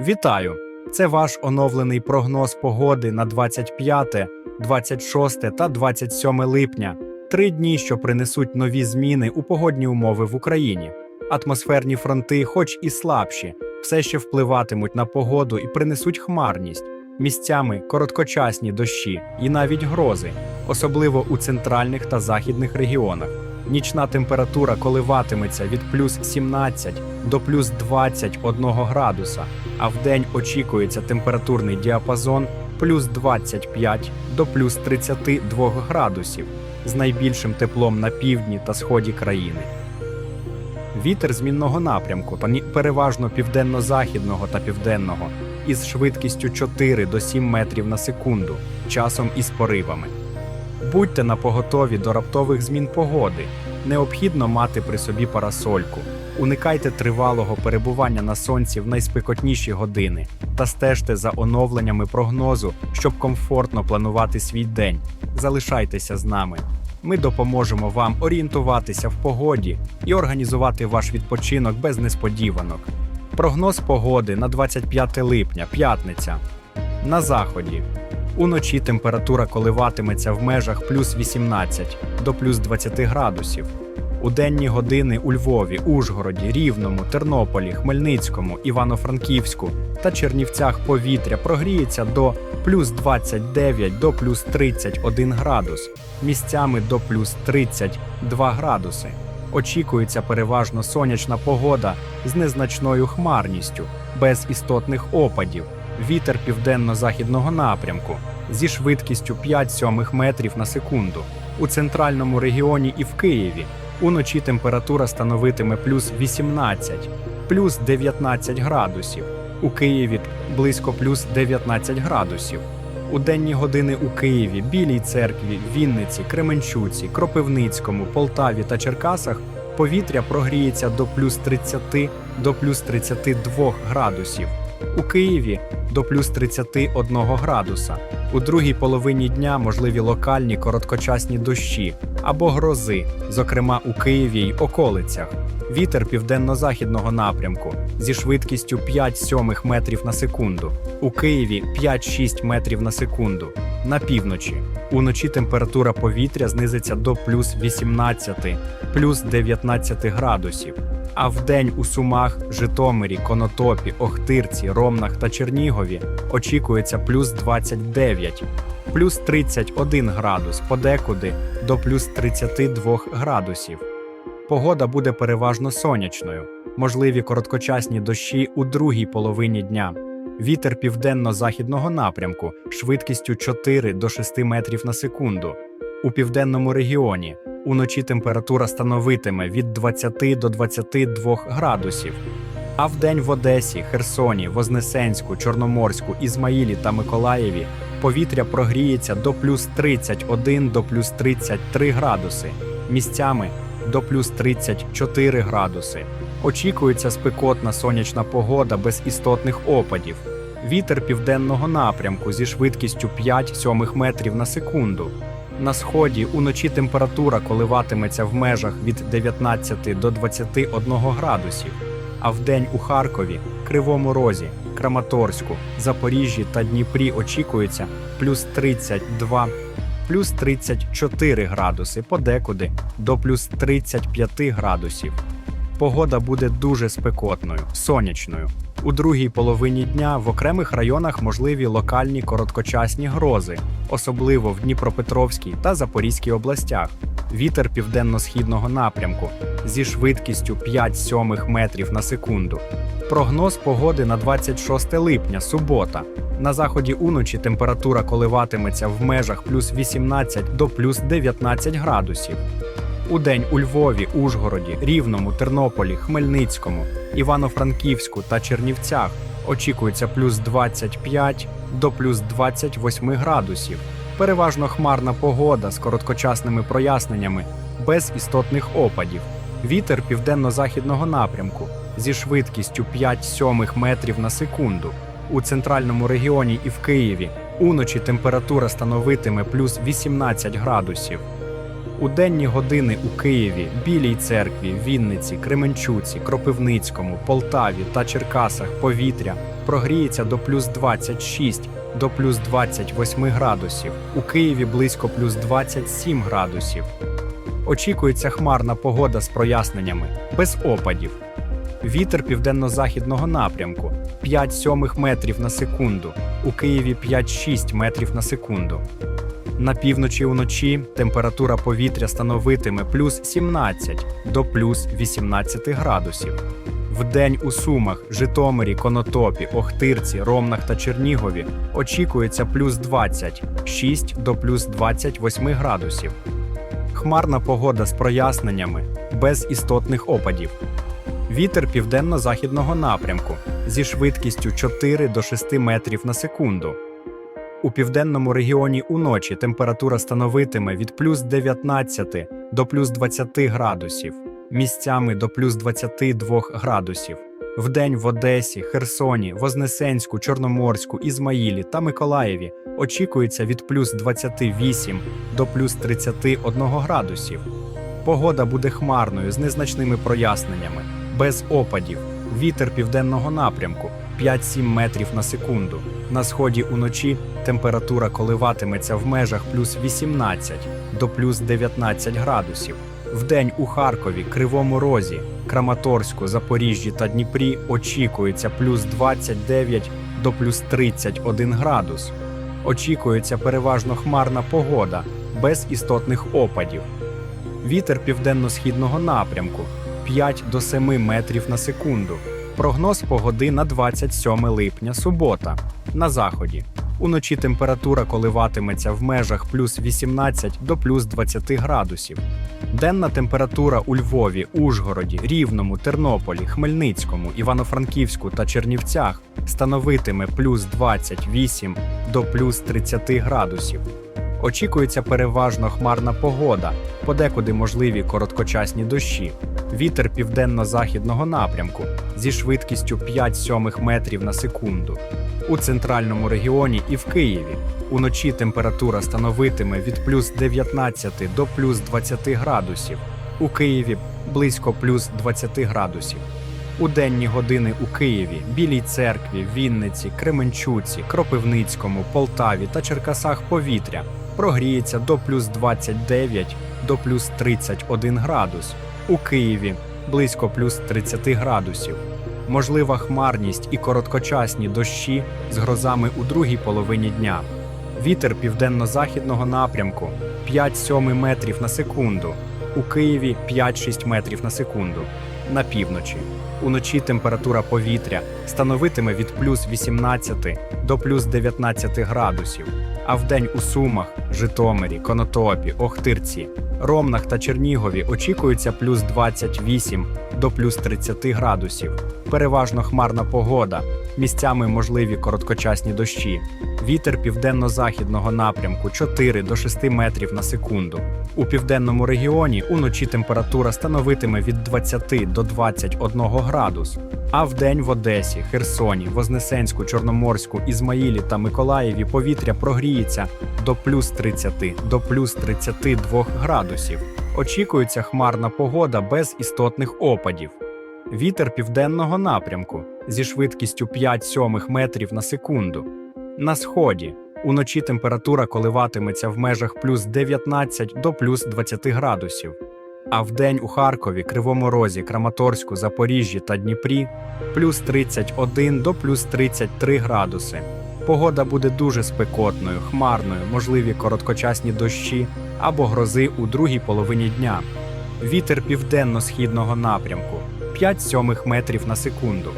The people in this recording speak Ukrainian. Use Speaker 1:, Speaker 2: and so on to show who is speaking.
Speaker 1: Вітаю! Це ваш оновлений прогноз погоди на 25, 26 та 27 липня. Три дні, що принесуть нові зміни у погодні умови в Україні. Атмосферні фронти, хоч і слабші, все ще впливатимуть на погоду і принесуть хмарність, місцями короткочасні дощі і навіть грози, особливо у центральних та західних регіонах. Нічна температура коливатиметься від плюс 17 до плюс 21 градуса, а вдень очікується температурний діапазон плюс 25 до плюс 32 градусів з найбільшим теплом на півдні та сході країни. Вітер змінного напрямку, пані- переважно південно-західного та південного, із швидкістю 4 до 7 метрів на секунду, часом із поривами. Будьте напоготові до раптових змін погоди. Необхідно мати при собі парасольку. Уникайте тривалого перебування на сонці в найспекотніші години та стежте за оновленнями прогнозу, щоб комфортно планувати свій день. Залишайтеся з нами. Ми допоможемо вам орієнтуватися в погоді і організувати ваш відпочинок без несподіванок. Прогноз погоди на 25 липня, п'ятниця. На заході. Уночі температура коливатиметься в межах плюс 18 до плюс 20 градусів. У денні години у Львові, Ужгороді, Рівному, Тернополі, Хмельницькому, Івано-Франківську та Чернівцях повітря прогріється до плюс 29 до плюс 31 градус, місцями до плюс 32 градуси. Очікується переважно сонячна погода з незначною хмарністю, без істотних опадів. Вітер південно-західного напрямку зі швидкістю 5 сьомих метрів на секунду. У центральному регіоні і в Києві уночі температура становитиме плюс 18, плюс 19 градусів. У Києві близько плюс 19 градусів. У денні години у Києві, Білій церкві, Вінниці, Кременчуці, Кропивницькому, Полтаві та Черкасах повітря прогріється до плюс 30 до плюс 32 градусів. У Києві до плюс 31 градуса. У другій половині дня можливі локальні короткочасні дощі або грози, зокрема у Києві й околицях. Вітер південно-західного напрямку зі швидкістю 5 сьомих метрів на секунду. У Києві 5-6 метрів на секунду. На півночі. Уночі температура повітря знизиться до плюс 18, плюс 19 градусів. А вдень у Сумах, Житомирі, Конотопі, Охтирці, Ромнах та Чернігові очікується плюс 29, плюс 31 градус, подекуди до плюс 32 градусів. Погода буде переважно сонячною, можливі короткочасні дощі у другій половині дня. Вітер південно-західного напрямку швидкістю 4 до 6 метрів на секунду. У південному регіоні уночі температура становитиме від 20 до 22 градусів. А вдень в Одесі, Херсоні, Вознесенську, Чорноморську, Ізмаїлі та Миколаєві повітря прогріється до плюс 31 до плюс 33 градуси, місцями до плюс 34 градуси. Очікується спекотна сонячна погода без істотних опадів. Вітер південного напрямку зі швидкістю 5 сьомих метрів на секунду. На сході уночі температура коливатиметься в межах від 19 до 21 градусів, а вдень у Харкові, Кривому Розі, Краматорську, Запоріжжі та Дніпрі очікується плюс 32, плюс 34 градуси, подекуди до плюс 35 градусів. Погода буде дуже спекотною, сонячною. У другій половині дня в окремих районах можливі локальні короткочасні грози, особливо в Дніпропетровській та Запорізькій областях. Вітер південно-східного напрямку зі швидкістю 5 сьомих метрів на секунду. Прогноз погоди на 26 липня, субота. На заході уночі температура коливатиметься в межах плюс 18 до плюс 19 градусів. Удень у Львові, Ужгороді, Рівному, Тернополі, Хмельницькому, Івано-Франківську та Чернівцях очікується плюс 25 до плюс 28 градусів. Переважно хмарна погода з короткочасними проясненнями, без істотних опадів. Вітер південно-західного напрямку зі швидкістю 5 сьомих метрів на секунду. У центральному регіоні і в Києві уночі температура становитиме плюс 18 градусів. У денні години у Києві, Білій церкві, Вінниці, Кременчуці, Кропивницькому, Полтаві та Черкасах повітря прогріється до плюс 26 до плюс 28 градусів. У Києві близько плюс 27 градусів. Очікується хмарна погода з проясненнями, без опадів. Вітер південно-західного напрямку 5 сьомих метрів на секунду. У Києві 5-6 метрів на секунду. На півночі уночі температура повітря становитиме плюс 17 до плюс 18 градусів. Вдень у Сумах, Житомирі, Конотопі, Охтирці, Ромнах та Чернігові очікується плюс 26 до плюс 28 градусів. Хмарна погода з проясненнями, без істотних опадів. Вітер південно-західного напрямку зі швидкістю 4 до 6 метрів на секунду. У південному регіоні уночі температура становитиме від плюс 19 до плюс 20 градусів, місцями до плюс 22 градусів. Вдень в Одесі, Херсоні, Вознесенську, Чорноморську, Ізмаїлі та Миколаєві очікується від плюс 28 до плюс 31 градусів. Погода буде хмарною з незначними проясненнями, без опадів. Вітер південного напрямку 5-7 метрів на секунду. На сході уночі температура коливатиметься в межах плюс 18 до плюс 19 градусів. Вдень у Харкові, Кривому Розі, Краматорську, Запоріжжі та Дніпрі очікується плюс 29 до плюс 31 градус. Очікується переважно хмарна погода без істотних опадів. Вітер південно-східного напрямку 5 до 7 метрів на секунду. Прогноз погоди на 27 липня, субота. На заході. Уночі температура коливатиметься в межах плюс 18 до плюс 20 градусів. Денна температура у Львові, Ужгороді, Рівному, Тернополі, Хмельницькому, Івано-Франківську та Чернівцях становитиме плюс 28 до плюс 30 градусів. Очікується переважно хмарна погода, подекуди можливі короткочасні дощі. Вітер південно-західного напрямку зі швидкістю 5 сьомих метрів на секунду. У центральному регіоні і в Києві уночі температура становитиме від плюс 19 до плюс 20 градусів. У Києві близько плюс 20 градусів. У денні години у Києві, Білій церкві, Вінниці, Кременчуці, Кропивницькому, Полтаві та Черкасах повітря прогріється до плюс 29 до плюс 31 градус. У Києві близько плюс 30 градусів. Можлива хмарність і короткочасні дощі з грозами у другій половині дня. Вітер південно-західного напрямку 5-7 метрів на секунду. У Києві 5-6 метрів на секунду. На півночі. Уночі температура повітря становитиме від плюс 18 до плюс 19 градусів, а вдень у Сумах, Житомирі, Конотопі, Охтирці, Ромнах та Чернігові очікується плюс 28 до плюс 30 градусів. Переважно хмарна погода, місцями можливі короткочасні дощі. Вітер південно-західного напрямку 4 до 6 метрів на секунду. У південному регіоні уночі температура становитиме від 20 до 21 градус. А вдень в Одесі, Херсоні, Вознесенську, Чорноморську, Ізмаїлі та Миколаєві повітря прогріється до плюс 30 до плюс 32 градусів. Очікується хмарна погода без істотних опадів. Вітер південного напрямку зі швидкістю 5 сьомих метрів на секунду. На сході уночі температура коливатиметься в межах плюс 19 до плюс 20 градусів. А вдень у Харкові, Кривому Розі, Краматорську, Запоріжжі та Дніпрі плюс 31 до плюс 33 градуси. Погода буде дуже спекотною, хмарною, можливі короткочасні дощі або грози у другій половині дня. Вітер південно-східного напрямку 5-7 метрів на секунду.